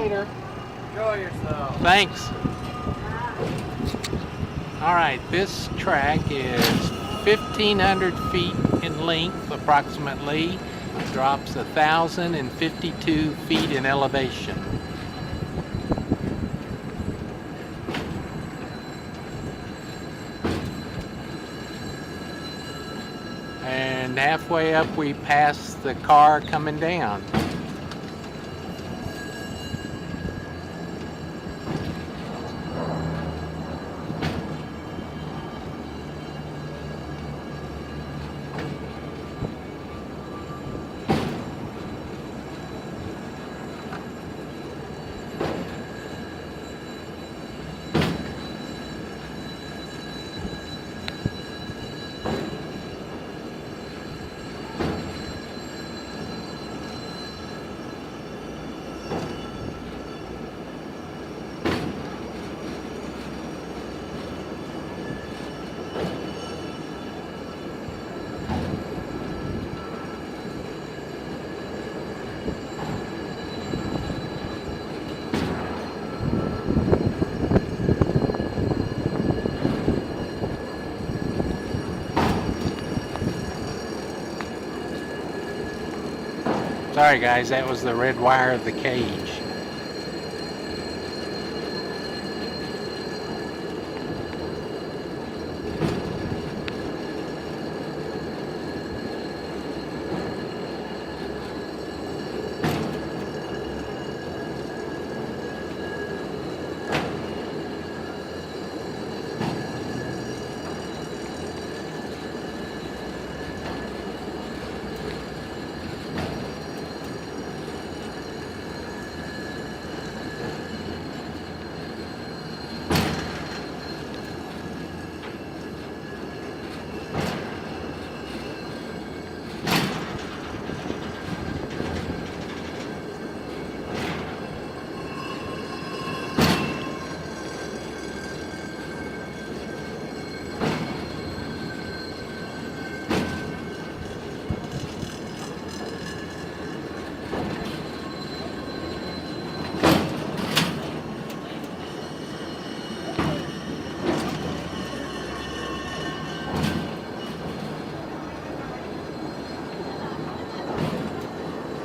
later. Enjoy yourself. Thanks. All right, this track is 1,500 feet in length approximately. Drops 1,052 feet in elevation. And halfway up, we pass the car coming down. Sorry guys, that was the red wire of the cage.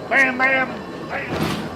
Bam, bam, bam.